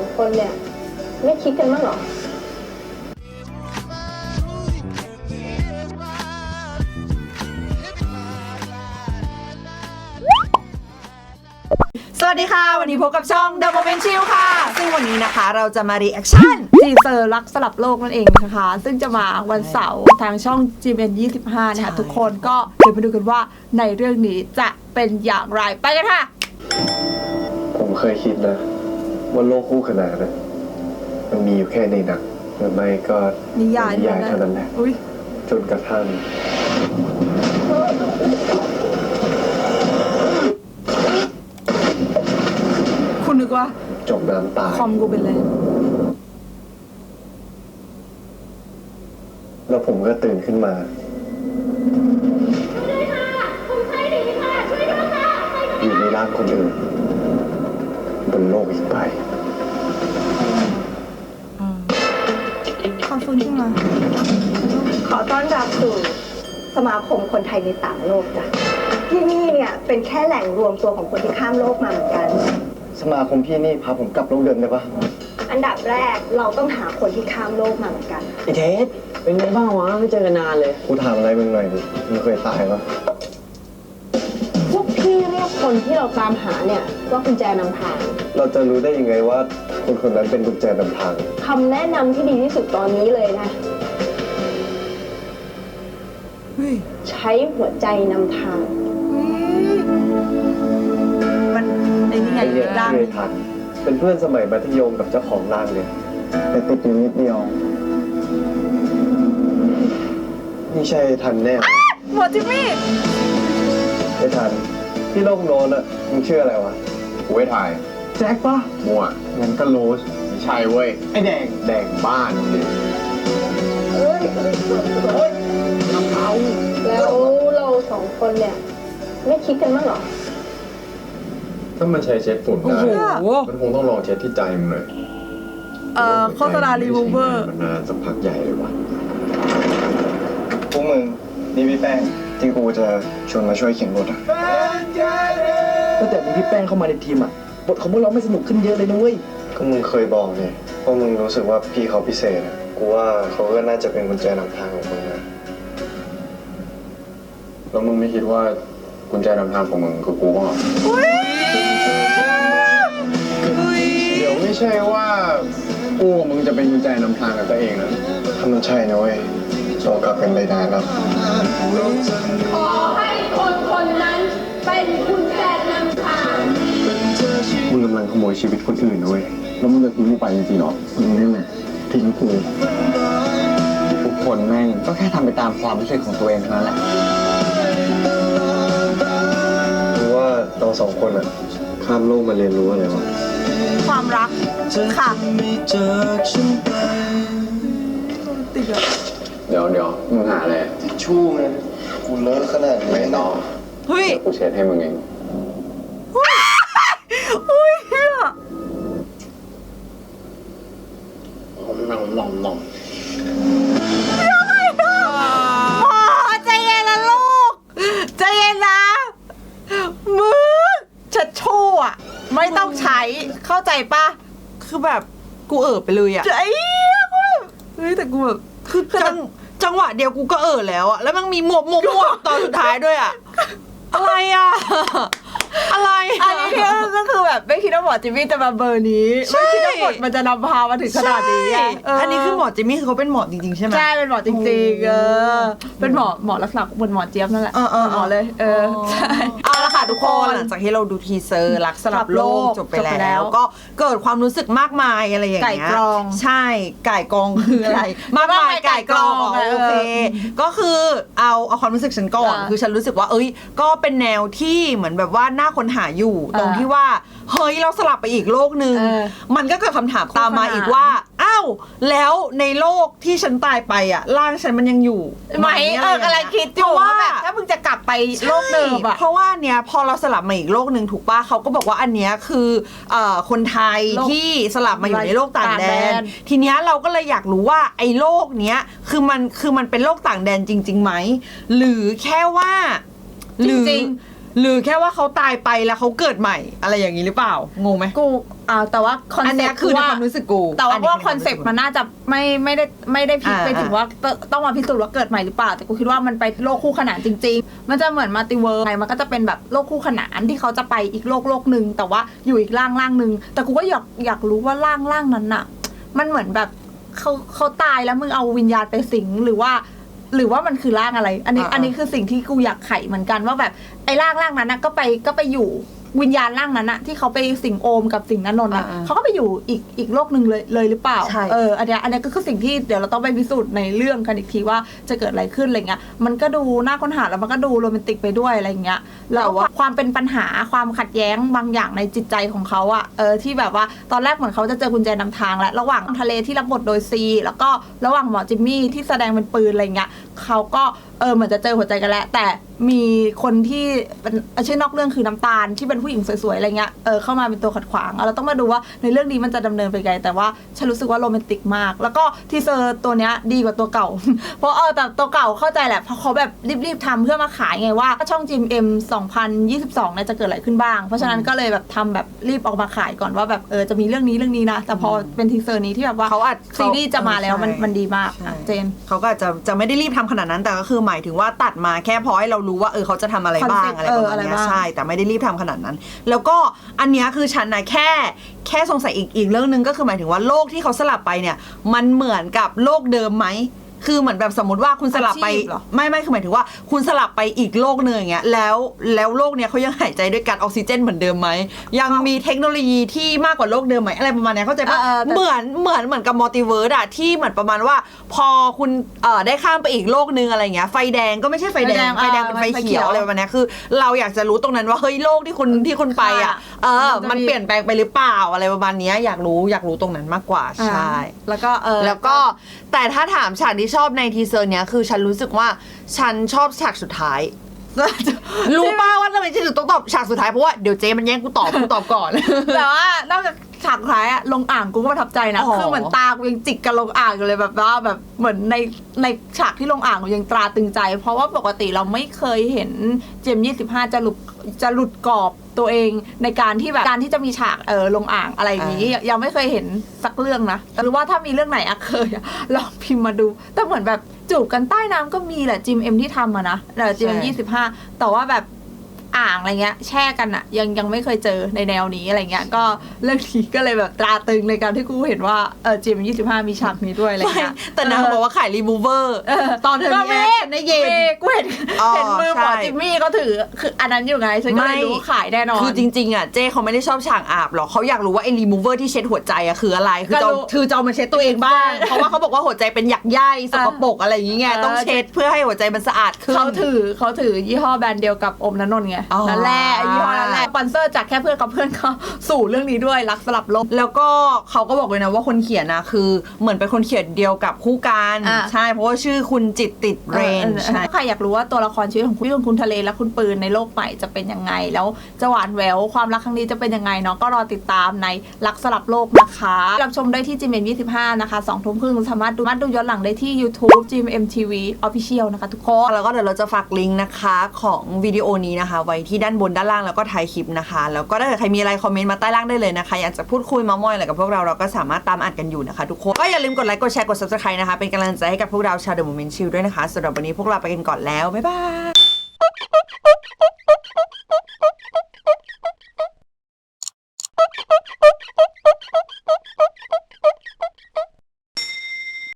องคนเนี่ย ไม่คิดกันบ้างเหรอสวัสดีค่ะ วันนี้พบกับช่อง The Moment Chill ค่ะ ซึ่งวันนี้นะคะเราจะมา reaction ทีเซอร์รักสลับโลกนั่นเองนะคะ ซึ่งจะมาวันเสาร์ทางช่อง GMN 25 นะคะใช่ทุกคนก็เดี๋ยวไปดูกันว่าในเรื่องนี้จะเป็นอย่างไรไปกันค่ะ ผมเคยคิดนะ ว่าโลกคู่ขนานนะมันมีอยู่แค่ในหนังหรือไม่ก็นิยายนิยายเท่านั้นแหละอุ้ยจนกระทั่ง คุณนึกว่า จมน้ำตาย คอมกูเป็นอะไรแล้วผมก็ตื่นขึ้นมา อยู่ในร่างคนอื่น บนโลกอีกใบ คอฟื้นขึ้นมาขอต้อนรับสู่สมาคมคนไทยในต่างโลกจ้ะที่นี่เนี่ยเป็นแค่แหล่งรวมตัวของคนที่ข้ามโลกมาเหมือนกัน สมาคมพี่นี่พาผมกลับโลกเดิมได้ปะอันดับแรกเราต้องหาคนที่ข้ามโลกมาเหมือนกันไอเทสเป็นไงบ้างวะไม่เจอกันนานเลย กูถามอะไรมึงหน่อยดิมึงเคยตายปะพวกพี่เรียกคนที่เราตามหาเนี่ยว่ากุญแจนำทาง เราจะรู้ได้ยังไงว่าคนคนนั้นเป็นกุญแจนำทาง คำแนะนำที่ดีที่สุดตอนนี้เลยนะ เฮ้ยใช้หัวใจนำทาง มันในนี่ไงไอ้เนี่ยร่างชื่อไอ้ทัน เป็นเพื่อนสมัยมัธยมกับเจ้าของร่างเนี่ยแต่ติดอยู่นิดเดียว นี่ใช่ไอ้ทันแน่ไหมหมอจิมมี่ไอ้ทัน ที่โลกโน้นอะมึงชื่ออะไรวะ กูไม่ถ่าย แจ็คปะมั่วงั้นก็โรสไม่ใช่เว้ย ไอ้แดงแดงบ้านดิแล้วเราสองคนเนี่ย ไม่คิดกันบ้างเหรอ ถ้ามันใช้เช็ดฝุ่นโอ้ได้โห มันคงต้องลองเช็ดที่ใจมึงหน่อยเอ่อโฆษณารีมูเวอร์ มันนานสักพักใหญ่เลยว่ะ พวกมึงนี่พี่แป้งที่กูจะชวนมาช่วยเขียนบทอะตั้งแต่มีพี่แป้งเข้ามาในทีมอะ บทของพวกเราไม่สนุกขึ้นเยอะเลยนะเว้ยก็มึงเคยบอกเนี่ยว่ามึงรู้สึกว่าพี่เขาพิเศษอะกูว่าเขาก็น่าจะเป็นกุญแจนำทางของมึงนะ แล้วมึงไม่คิดว่ากุญแจนำทางของมึงคือกูก็เดี๋ยวไม่ใช่ว่ากูกับมึงจะเป็นกุญแจนำทางกับตัวเองนะถ้ามันใช่นะเว้ยเรากลับกันไปนานแล้ว ขอให้คนคนนั้นเป็นคุณแจนำทาง มึงกำลังขโมยชีวิตคนอื่นนะเว้ยแล้วมึงจะทิ้งกูไปจริงๆเหรอมึงนี่แหละทิ้งกูทุกคนแม่งก็แค่ทำไปตามความรู้สึกของตัวเองเท่านั้นแหละกูว่าเราสองคนอะข้ามโลกมาเรียนรู้อะไรวะความรักค่ะติดอะเดี๋ยวเดี๋ยวมึงหาอะไรชู้ไงกูเลิกขนาดนี้ไม่ต่อเฮ้ยกูเช็ดให้มึงเอง ไม่ต้องใช้เข้าใจปะคือแบบกูเอิบไปเลยอะใจเย็นเว้ยเฮ้ยแต่กูแบบคือจังจังหวะเดียวกูก็เอิบแล้วอะแล้วมันมีหมวกหมวกหมวกตอนสุดท้ายด้วยอะอะไรอะอะไรอัอะนนี้ ดว่าหมอจิมมี่จะมาเบอร์นี้ ใช่ ไม่คิดว่าบทมันจะนำพามาถึงขนาดนี้ใช่อะเอันนี้คือหมอจิมมี่คือเขาเป็นหมอจริงๆใช่ไหม ใช่เป็นหมอจริงๆ เออ เป็นหมอหมอลักษณะเหมือนหมอเจี๊ยบนั่นแหละเออเออ หมอเลย เออ ใช่ เอาละค่ะทุกคนหลังจากที่เราดูทีเซอร์รักสลับโลกจบไปจบไปแล้แล้ววก็เกิดความรู้สึกมากมายอะไรอย่างเงี้ยไก่กรองใช่ไก่กรองคืออะไร มากมายไก่กรองอ๋อเออโอเคก็คือเอาเอาความรู้สึกฉันก่อน อ่าคือฉันรู้สึกว่า เอ้ย ก็เป็นแนวที่เหมือนแบบว่าน่าค้นหาอยู่อ่าตรงที่ว่า เฮ้ยเราสลับไปอีกโลกหนึ่งเออมันก็เกิดคำถามตามมาคู่ขนานอีกว่าอ้าวแล้วในโลกที่ฉันตายไปอะร่างฉันมันยังอยู่ไหมเอออะกำไรลังอย่างเงี้ยคิดอยู่เพราะว่าว่า แบบถ้ามึงจะกลับไปโลกเดิมอะ ใช่เพราะว่าเนี้ยพอเราสลับมาอีกโลกหนึ่งถูกป่ะเขาก็บอกว่าอันเนี้ยคือเอ่อคนไทยโลกที่สลับมาอยู่ในโลกต่างแดต่างแดน น ทีเนี้ยเราก็เลยอยากรู้ว่าไอ้โลกเนี้ยคือมันคือมันเป็นโลกต่างแดนจริงๆไหมหรือแค่ว่าหรือจริง หรือแค่ว่าเขาตายไปแล้วเขาเกิดใหม่อะไรอย่างนี้หรือเปล่างงไหม กูอ่าแต่ว่าคอนอันเซ็เนี้ปยต์คือในว่าความรู้สึกกูแต่ว่าอันนี้ว่าคือคอนเซ็ปต์มันน่าจะไม่ไม่ได้ไม่ได้พิดอ่า ไปถึงว่าต้องต้องมาพิสูจน์ว่าเกิดใหม่หรือเปล่า แต่กูคิดว่ามันไปโลกคู่ขนานจริง ๆ มันจะเหมือนมัลติเวิร์ไงมันก็จะเป็นแบบโลกคู่ขนานที่เขาจะไปอีกโลกโลกหนึ่งแต่ว่าอยู่อีกร่างร่างหนึ่งแต่กูก็อยากอยากรู้ว่าร่างร่างนั้นน่ะ มันเหมือนแบบเขาเขาตายแล้วมึงเอาวิญญาณไปสิงหรือว่า หรือว่ามันคือร่างอะไร อันนี้ อ่าอันนี้คือสิ่งที่กูอยากไขเหมือนกันว่าแบบไอ้ร่างร่างนั้นนะก็ไปก็ไปอยู่ วิญญาณร่างนั้นนะที่เขาไปสิงโอมกับสิงนันนนท์นะอ่าๆเขาก็ไปอยู่อีกอีกโลกหนึ่งเลยเลยหรือเปล่า ใช่ เอออันเนี้ยอันเนี้ยก็คือสิ่งที่เดี๋ยวเราต้องไปพิสูจน์ในเรื่องกันอีกทีว่าจะเกิดอะไรขึ้นอะไรเงี้ยมันก็ดูน่าค้นหาแล้วมันก็ดูโรแมนติกไปด้วยอะไรเงี้ยแล้วว่าความเป็นปัญหาความขัดแย้งบางอย่างในจิตใจของเขาอะเออที่แบบว่าตอนแรกเหมือนเขาจะเจอกุญแจนำทางแล้วระหว่างทะเลที่รับบทโดยซี แล้วก็ระหว่างหมอจิมมี่ที่แสดงเป็นปืนอะไรเงี้ยเขาก็เออเหมือนจะเจอหัวใจกันแล้วแต่มีคนที่เป็นชื่อนอกเรื่องคือน้ำตาลที่เป็นผู้หญิงสวยๆอะไรเงี้ยเออเข้ามาเป็นตัวขัดขวางเอาเราต้องมาดูว่าในเรื่องนี้มันจะดำเนินไปไงแต่ว่าฉันรู้สึกว่าโรแมนติกมาก แล้วก็ทีเซอร์ตัวเนี้ยดีกว่าตัวเก่า เพราะเออแต่ตัวเก่าเข้าใจแหละเพราะเขาแบบรีบๆทำเพื่อมาขายไงว่าช่อง GMM 2022เนี่ยจะเกิดอะไรขึ้นบ้าง เพราะฉะนั้นก็เลยแบบทำแบบรีบออกมาขายก่อนว่าแบบเออจะมีเรื่องนี้เรื่องนี้นะ แต่พอเป็นทีเซอร์นี้ที่แบบว่าเขาอาจซีรีส์จะมาแล้วมันใช่มันดีมากใช่อะเจนเขาก็อาจจะจะไม่ได้รีบทำขนาดนั้นแต่ก็คือหมายถึงว่าตัดมาแค่พอให้เรารู้ว่าเออเขาจะทำอะไรบ้าง Concept อะไรประมาณเอออะไรเนี้ยบ้างใช่แต่ไม่ได้รีบทำขนาดนั้นแล้วก็อันเนี้ยคือฉันนะแค่แค่สงสัยอีกอีกเรื่องหนึงก็คือหมายถึงว่าโลกที่เขาสลับไปเนี่ย มันเหมือนกับโลกเดิมไหม คือเหมือนแบบสมมติว่าคุณสลับไปอาชีพเหรอ ไม่ไม่คือหมายถึงว่า คุณสลับไปอีกโลกหนึ่งอย่างเงี้ยแล้วแล้วโลกเนี้ยเขายังหายใจด้วยการออกซิเจนเหมือนเดิมไหมยังมีเทคโนโลยีที่มากกว่าโลกเดิมไหมอะไรประมาณเนี้ยเข้าใจปะเออเออแต่ เหมือนเหมือนเหมือนกับมัลติเวิร์สอะที่เหมือนประมาณว่า พอคุณเอ่อได้ข้ามไปอีกโลกนึงอะไรเงี้ยไฟแดงก็ไม่ใช่ไฟแดงไฟไฟแดแดงงเป็นอ่าไฟไฟเขีเขียยววอะไรประมาณเนี้ยคือ เราอยากจะรู้ตรงนั้นว่าเฮ้ยโลกที่คุณที่คุณไปอะเออมันจะมีมันเปลี่ยนแปลงไปหรือเปล่าอะไรประมาณเนี้ยอยากรู้อยากรู้ตรงนั้นมากกว่าใช่ แล้วก็เออ แล้วก็แต่ถ้าถามฉากที่ชอบในทีเซอร์เนี้ยคือฉันรู้สึกว่าฉันชอบฉากสุดท้าย รู้ป่าว่าทำไมฉันถึงต้องตอบฉากสุดท้ายเพราะว่าเดี๋ยวเจมันแย่งกูตอบกูตอบก่อน แต่ว่านอกจาก ฉากสุดท้ายอะลงอ่างกูก็ประทับใจนะ อ๋อ คือเหมือนตากูยังจิกกับลงอ่างอยู่เลยแบบว่าแบบเหมือนในในฉากที่ลงอ่างกูยังตราตรึงใจ เพราะว่าปกติเราไม่เคยเห็นเจมยี่สิบห้าจะหลุดจะหลุดกรอบตัวเองในการที่แบบการที่จะมีฉากเออลงอ่างอะไรอย่างนี้ยังไม่เคยเห็นสักเรื่องนะหรือว่าถ้ามีเรื่องไหนอะเคยอะลองพิมพ์มาดู แต่เหมือนแบบจูบกันใต้น้ำก็มีแหละจิมเอ็มที่ทำอะนะแต่จิมเอ็มยี่สิบห้าแต่ว่าแบบ อ่างอะไรเงี้ย แช่กันอะยังยังไม่เคยเจอในแนวนี้อะไรเงี้ย ก็เรื่องนี้ก็เลยแบบตราตรึงในการที่กูเห็นว่าเออจิมยี่สิบห้ามีฉากนี้ด้วยอะไรไม่เงี้ยแต่นางบอกว่าขายรีมูเวอร์เออตอนเธอก็มีมีแอปฉันได้ยินมีกูเห็นอ๋อเห็นมือหมอใช่จิมมี่ก็ถือคืออันนั้นอยู่ไงฉันก็เลยไม่รู้ว่าขายแน่นอนคือจริงๆอะเจ้เขาไม่ได้ชอบฉากอาบหรอกเขาอยากรู้ว่าไอ้รีมูเวอร์ที่เช็ดหัวใจอะคืออะไรคือจะก็เอารู้คือจะเอามาเช็ดตัวเองบ้าง เพราะว่าเขาบอกว่าหัวใจเป็นหยักใยสกปรกอะไรอย่างเงี้ยเออต้องเช็ดเพื่อให้หัวใจมันสะอาดขึ้นเขาถือเขาถือยี่ห้อแบรนด์เดียวกับอมนันนนท์ไงอ๋อนั่นแหละยี่ห้อนั่นแหละสปอนเซอร์จากแค่เพื่อนกับเพื่อนเขาสู่เรื่องนี้ด้วยรักสลับโลกแล้วก็เขาก็บอกเลยนะว่าคนเขียนนะคือเหมือนเป็นคนเขียนเดียวกับคู่การอะใช่เพราะว่าชื่อคุณจิตติดเรนออออใช่ถ้าใครอยากรู้ว่าตัวละครชีวิตของคุณของคุณทะเลและคุณปืนในโลกใหม่จะเป็นยังไง แล้วจะหวานแหววความรักครั้งนี้จะเป็นยังไงเนาะก็รอติดตามในรักสลับโลกนะคะรับชมได้ที่ GMM 25นะคะ2ทุ่มครึ่งสามารถดูสามารถดูย้อนหลังได้ที่ YouTube GMM TV Official นะคะทุกคนแล้วก็เดี๋ยวเราจะฝากลิงก์นะคะของวิดีโอนี้นะคะไว้ที่ด้านบนด้านล่างแล้วก็ท้ายคลิปนะคะ แล้วก็ถ้าเกิดใครมีอะไรคอมเมนต์มาใต้ล่างได้เลยนะคะ อยากจะพูดคุยมามอยอะไรกับพวกเราเราก็สามารถตามอ่านกันอยู่นะคะทุกคน ก็อย่าลืมกดไลค์กดแชร์กด subscribe นะคะ เป็นกำลังใจให้กับพวกเราชาวเดอะโมเมนต์ชิลด้วยนะคะสำหรับวันนี้พวกเราไปกันก่อนแล้วบ๊ายบาย